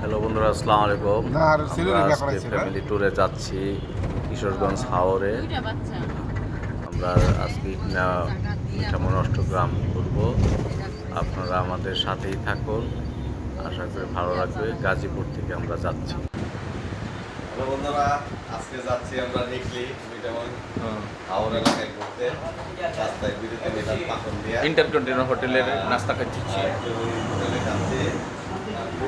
Hello বন্ধুরা আসসালামু আলাইকুম। আজকে ফ্যামিলি ট্যুরে যাচ্ছি কিশোরগঞ্জ হাওরে। আমরা আজকে না কেমন অষ্টগ্রাম ঘুরবো। আপনারা আমাদের সাথেই থাকুন। আশা করি ভালো লাগবে। গাজীপুর থেকে আমরা যাচ্ছি। হ্যালো বন্ধুরা আজকে যাচ্ছি আমরা নিকলি যেমন হাওড় এলাকায় ঘুরতে। রাস্তায় বিরতি নিলাম পাখন দিয়ে ইন্টারকন্টিনেন্টাল হোটেলের নাস্তা খাচ্ছি। হোটেলে যাচ্ছি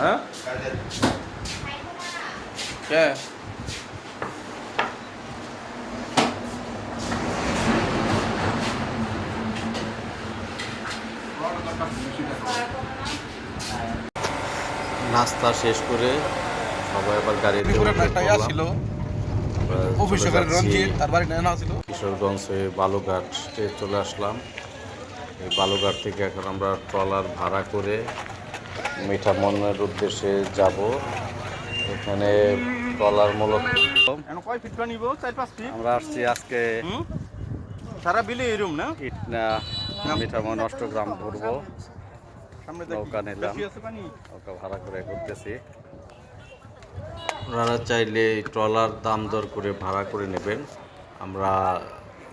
হ্যাঁ কে নাস্তা শেষ করে সবাই আবার গাড়িতে ছিল। কিশোরগঞ্জ হয়ে বালুঘাটে চলে আসলাম। এই বালুঘাট থেকে এখন আমরা ট্রলার ভাড়া করে মিঠামনের উদ্দেশ্যে যাব। এখানে ট্রলার মূলত আমরা আসছি আজকে সারা বিলে এরম না? ইটনা মিঠামন অষ্টগ্রাম ঘুরবো। সামনে নৌকা নিলাম। বেশি আছে পানি? নৌকা ভাড়া করে ঘুরতেছি। আপনারা চাইলে ট্রলার দাম দর করে ভাড়া করে নেবেন। আমরা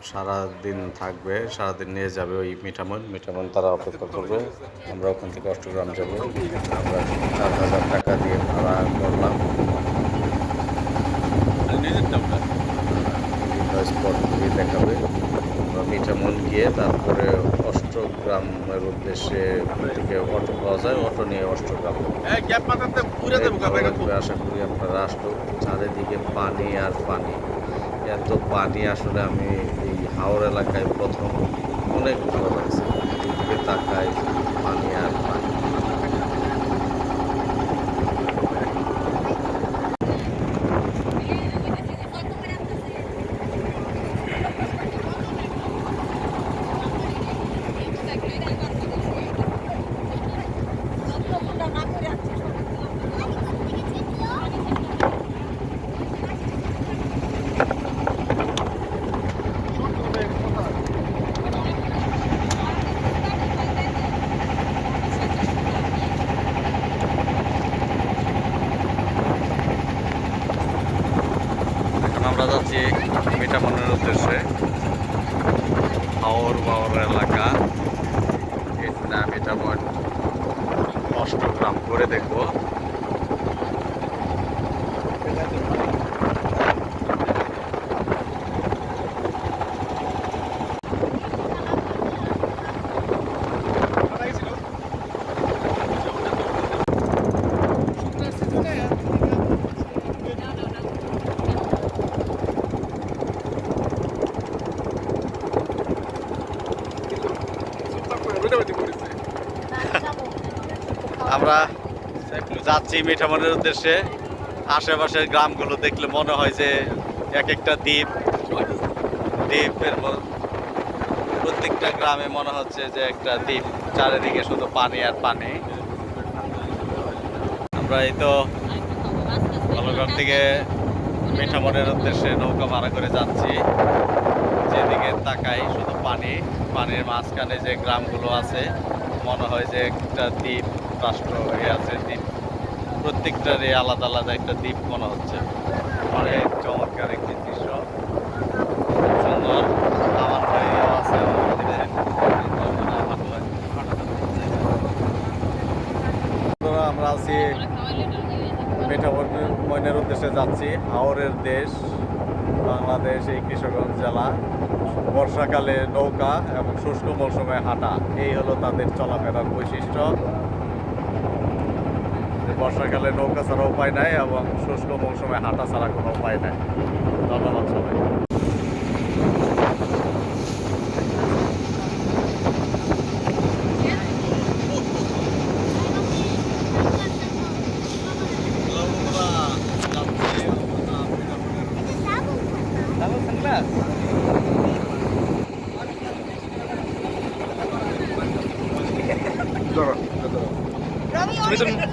সারা দিন থাকবে সারাদিন নিয়ে যাবে ওই মিঠামন। মিঠামন তারা অপেক্ষা করবে। আমরা ওখান থেকে অষ্টগ্রাম যাব। আমরা চার হাজার টাকা দিয়ে ভাড়া করলাম। স্পটগুলি দেখাবে। আমরা মিঠামন গিয়ে তারপরে অষ্টগ্রামের উদ্দেশ্যে থেকে অটো পাওয়া যায়। অটো নিয়ে অষ্টগ্রাম। আশা করি আপনারা আসলো চারিদিকে পানি আর পানি। এত পানি আসলে আমি এই হাওড় এলাকায় প্রথম অনেক ভালো লাগছে। দিকে তাকাই পানি আর পানি এখন আমরা যাচ্ছি মিঠামনের উদ্দেশ্যে। হাওর বাওর এলাকা। না মিঠামন অষ্টগ্রাম করে দেখব আমরা যাচ্ছি মিঠামনের উদ্দেশ্যে। আশেপাশের গ্রামগুলো দেখলে মনে হয় যে এক একটা দ্বীপ দ্বীপের প্রত্যেকটা গ্রামে মনে হচ্ছে যে একটা দ্বীপ। চারিদিকে শুধু পানি আর পানি। আমরা এই তো বালুরঘাট থেকে মিঠামনের উদ্দেশ্যে নৌকা ভাড়া করে যাচ্ছি। যেদিকে তাকাই শুধু পানি, পানির মাঝখানে যে গ্রামগুলো আছে, মনে হয় যে একটা দ্বীপ রাষ্ট্র হয়ে আছে, দ্বীপ প্রত্যেকটারই আলাদা আলাদা একটা দ্বীপ মনে হচ্ছে। অনেক চমৎকার একটি দৃশ্য। সুন্দর। আমার আছে আমার আছি মিঠামইনের উদ্দেশ্যে যাচ্ছি হাওরের দেশ বাংলাদেশ এই কিশোরগঞ্জ জেলা। বর্ষাকালে নৌকা এবং শুষ্ক মৌসুমে হাঁটা এই হলো তাদের চলাফেরার বৈশিষ্ট্য। বর্ষাকালে নৌকা ছাড়া উপায় নাই এবং শুষ্ক মৌসুমে হাঁটা ছাড়া কোনো উপায় নাই ধন্যবাদ সবাই Здорово. Здорово.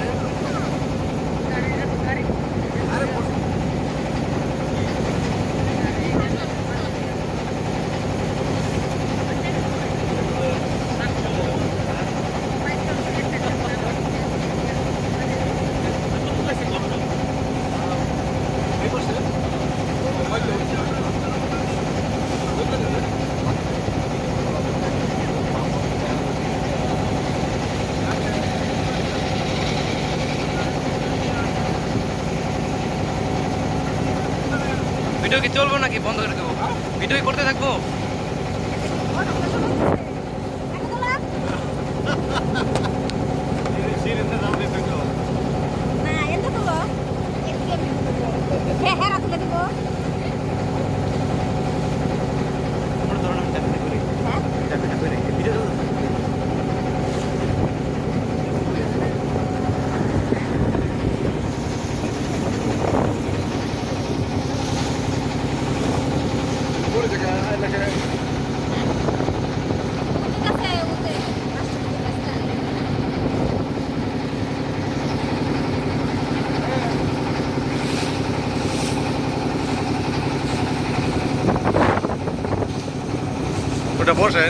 কি চলবো নাকি বন্ধ করে দেবো? ভিডিও করতে থাকব না এত তো এদিকে হ্যাঁ হ্যাঁ তুলে দিব হ্যাঁ ঠিক আছে ওতে রাস্তা ওটা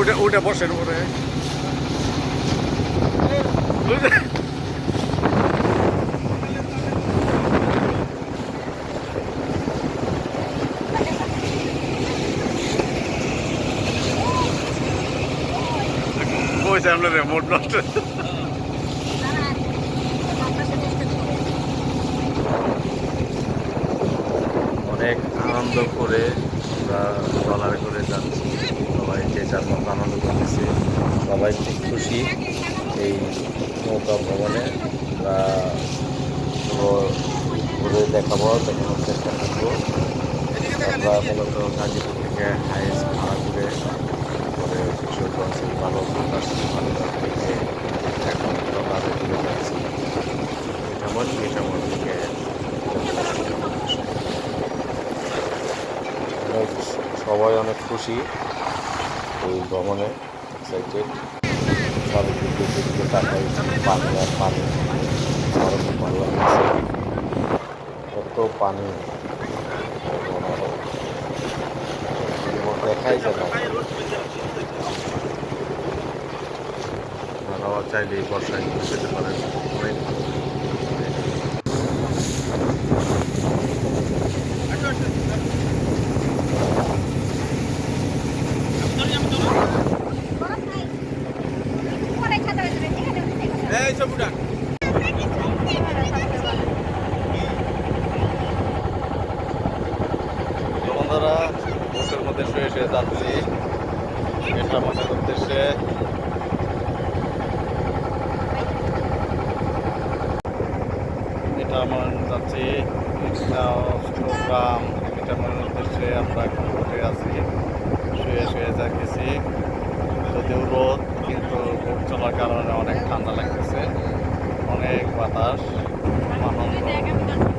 উঠে উঠে বসেন উপরে। কইছে আমরা রিমোট নষ্ট। অনেক আনন্দ করে আমরা ট্রলারে করে যাচ্ছি সবাই যে যার মতো আনন্দ করতেছে, সবাই খুব খুশি এই নৌকা ভ্রমণে। ঘুরে দেখাবো, দেখানোর চেষ্টা করব। আমরা মূলত গাজীপুর থেকে হাইস্ট ভাড়া করে পরে কিশোরগঞ্জ ভালো ভালো থেকে এখন ট্রলারে ঘুরে যাচ্ছি মিঠামন মিঠামন থেকে সবাই অনেক খুশি। এই ভ্রমণে এক্সাইটেড চারিদিকে দিকে তাকাই পানি আর পানি আমারও খুব ভালো লাগছে কত পানি। দেখাই যায় চাইলে বর্ষায় যেতে পারেন। এই সব উঠান তো বন্ধুরা বুকের মধ্যে শুয়ে শুয়ে যাচ্ছি এটা মনের উদ্দেশ্যে এটা আমার যাচ্ছি প্রোগ্রাম এটা মনের উদ্দেশ্যে আমরা এখন উঠে আছি শুয়ে শুয়ে যাচ্ছি যদিও রোদ কিন্তু রোদ চলার কারণে অনেক ঠান্ডা লাগতেছে। অনেক বাতাস আনন্দ।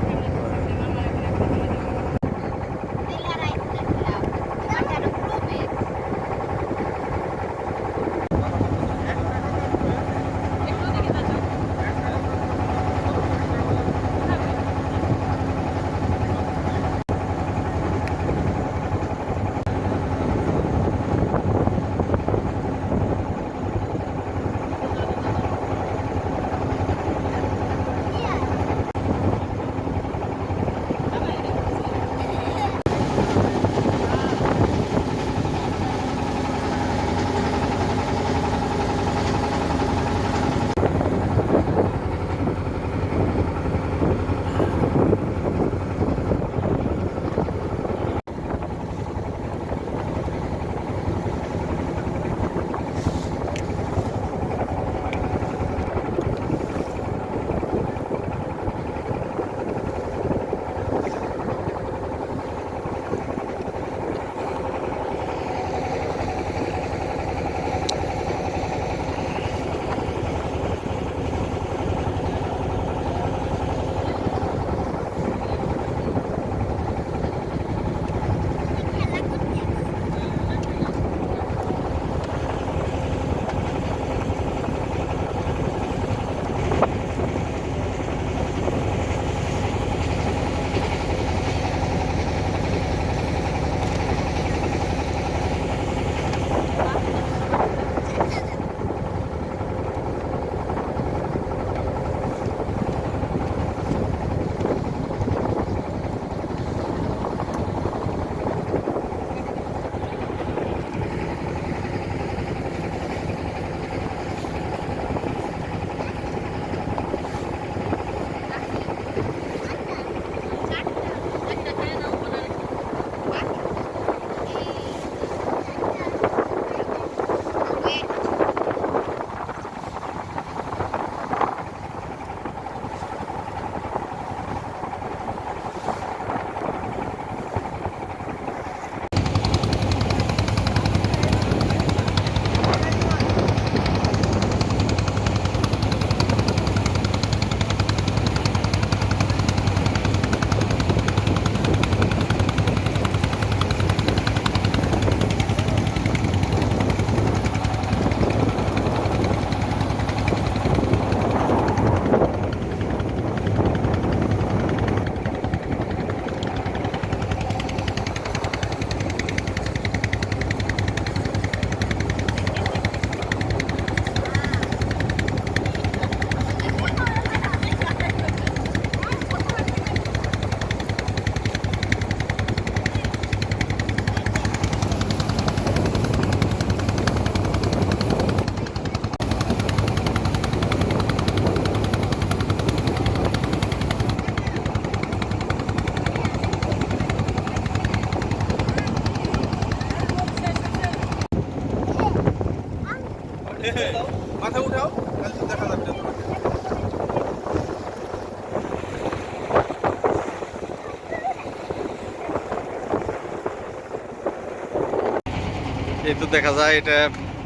এই তো দেখা যায় এটা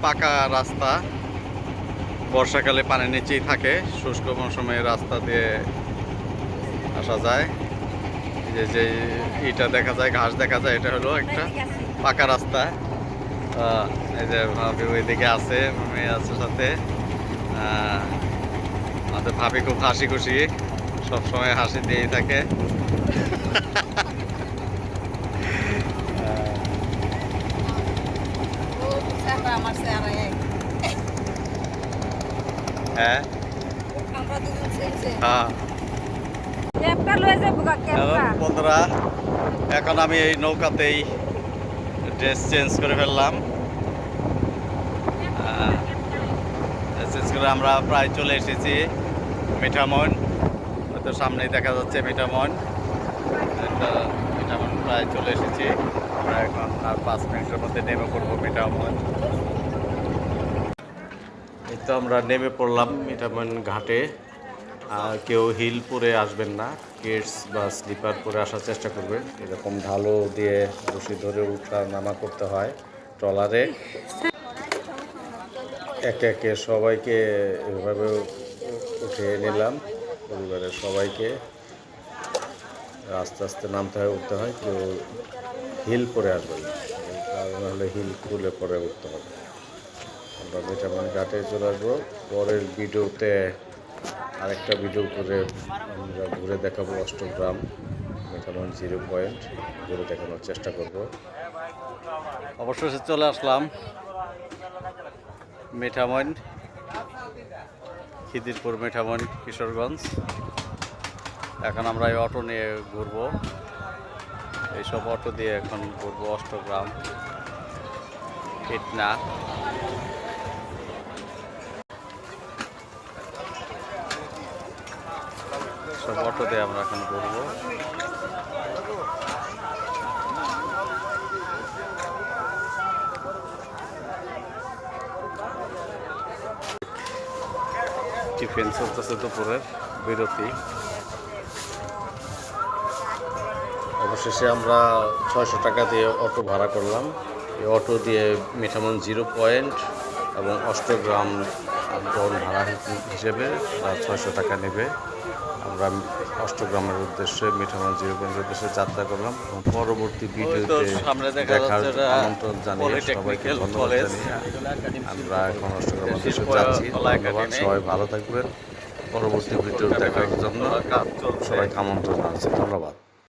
পাকা রাস্তা। বর্ষাকালে পানির নিচেই থাকে, শুষ্ক মৌসুমে রাস্তা দিয়ে আসা যায়। যে যে ইটা দেখা যায়, ঘাস দেখা যায়, এটা হলো একটা পাকা রাস্তা। এই যে ভাবি ওইদিকে আছে, মেয়ে আছে সাথে। আমাদের ভাবি খুব হাসি খুশি, সবসময় হাসি দিয়েই থাকে ও চেহারা আমার চেহারা এক হ্যাঁ? হ্যাঁ। বন্ধুরা এখন আমি এই নৌকাতেই ড্রেস চেঞ্জ করে ফেললাম। চেঞ্জ করে আমরা প্রায় চলে এসেছি মিঠামন। হয়তো সামনেই দেখা যাচ্ছে মিঠামন। মিঠামন প্রায় চলে এসেছি। আমরা এখন আর পাঁচ মিনিটের মধ্যে নেমে পড়ব মিঠামন এই তো আমরা নেমে পড়লাম মিঠামন ঘাটে। কেউ হিল পরে আসবেন না, কিডস বা স্লিপার পরে আসার চেষ্টা করবেন। এরকম ঢালো দিয়ে রশি ধরে উঠা নামা করতে হয় ট্রলারে। একে একে সবাইকে এভাবে উঠে নিলাম, পরিবারের সবাইকে। আস্তে আস্তে নামতে হয়, উঠতে হয় কেউ হিল পরে আসবেন না কারণ হলে হিল খুলে পরে উঠতে হবে। আমরা মিঠামন ঘাটে চলে আসব। পরের ভিডিওতে আরেকটা ভিডিও করে আমরা ঘুরে দেখাবো অষ্টগ্রাম মিঠামন জিরো পয়েন্ট। ঘুরে দেখানোর চেষ্টা করব। অবশেষে চলে আসলাম মিঠামন খিদিরপুর মিঠামন কিশোরগঞ্জ। এখন আমরা এই অটো নিয়ে ঘুরবো। এইসব অটো দিয়ে এখন ঘুরবো অষ্টগ্রাম ইটনা সব অটো দিয়ে আমরা এখন ঘুরবো। টিফিন চলতেছে দুপুরের, বিরতি। অবশেষে আমরা ছয়শো টাকা দিয়ে অটো ভাড়া করলাম। এই অটো দিয়ে মিঠামন জিরো পয়েন্ট এবং অষ্টগ্রাম জল ভাড়া হিসেবে ছয়শো টাকা নেবে। আমরা অষ্টগ্রামের উদ্দেশ্যে মিঠামন জিরো পয়েন্টের উদ্দেশ্যে যাত্রা করলাম এবং পরবর্তী ভিডিওতে দেখার আমন্ত্রণ জানিয়ে সবাইকে ধন্যবাদ জানিয়ে আমরা এখন অষ্টগ্রাম উদ্দেশ্যে যাচ্ছি। ধন্যবাদ সবাই ভালো থাকবেন। পরবর্তী ভিডিও দেখার জন্য সবাইকে আমন্ত্রণ জানাচ্ছি। ধন্যবাদ।